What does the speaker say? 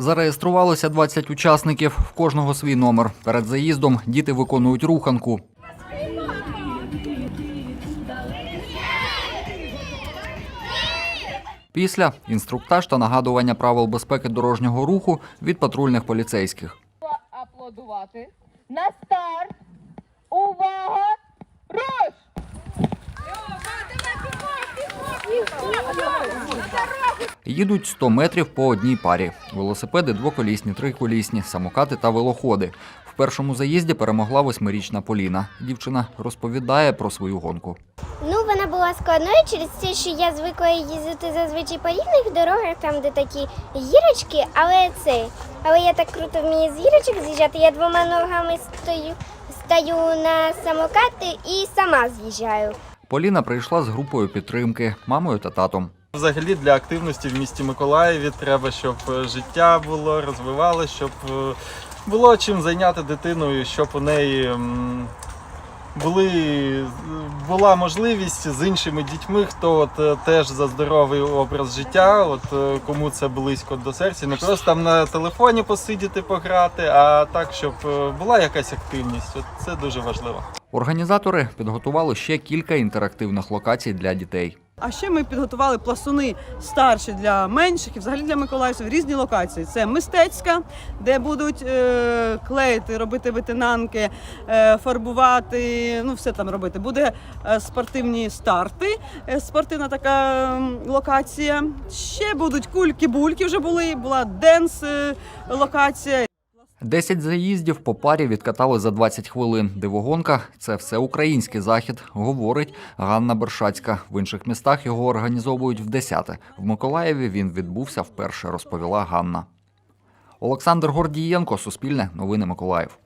Зареєструвалося 20 учасників, в кожного свій номер. Перед заїздом діти виконують руханку. Після інструктаж та нагадування правил безпеки дорожнього руху від патрульних поліцейських. аплодувати. На старт. Увага! Їдуть 100 метрів по одній парі. Велосипеди двоколісні, триколісні, самокати та велоходи. В першому заїзді перемогла восьмирічна Поліна. Дівчина розповідає про свою гонку. Ну, вона була складною через те, що я звикла їздити зазвичай по рівних дорогах, там де такі гірочки, але це. Але я так круто вмію з гірочок з'їжджати. Я двома ногами стою, стаю на самокати і сама з'їжджаю. Поліна прийшла з групою підтримки, мамою та татом. Взагалі для активності в місті Миколаєві треба, щоб е, життя було, розвивалося, щоб е, було чим зайняти дитиною, щоб у неї були, була можливість з іншими дітьми, хто от е, теж за здоровий образ життя, от кому це близько до серця, не просто там на телефоні посидіти, пограти, а так, щоб була якась активність. От це дуже важливо. Організатори підготували ще кілька інтерактивних локацій для дітей. А ще ми підготували пластуни старші для менших і взагалі для миколаївців різні локації. Це мистецька, де будуть е, клеїти, робити витинанки, е, фарбувати, ну все там робити. Буде е, спортивні старти, е, спортивна така локація. Ще будуть кульки-бульки. Вже були. Була денс е, локація. 10 заїздів по парі відкатали за 20 хвилин. Дивогонка це все український захід, говорить Ганна Бершацька. В інших містах його організовують в десяте. В Миколаєві він відбувся вперше, розповіла Ганна. Олександр Гордієнко, Суспільне, Новини Миколаїв.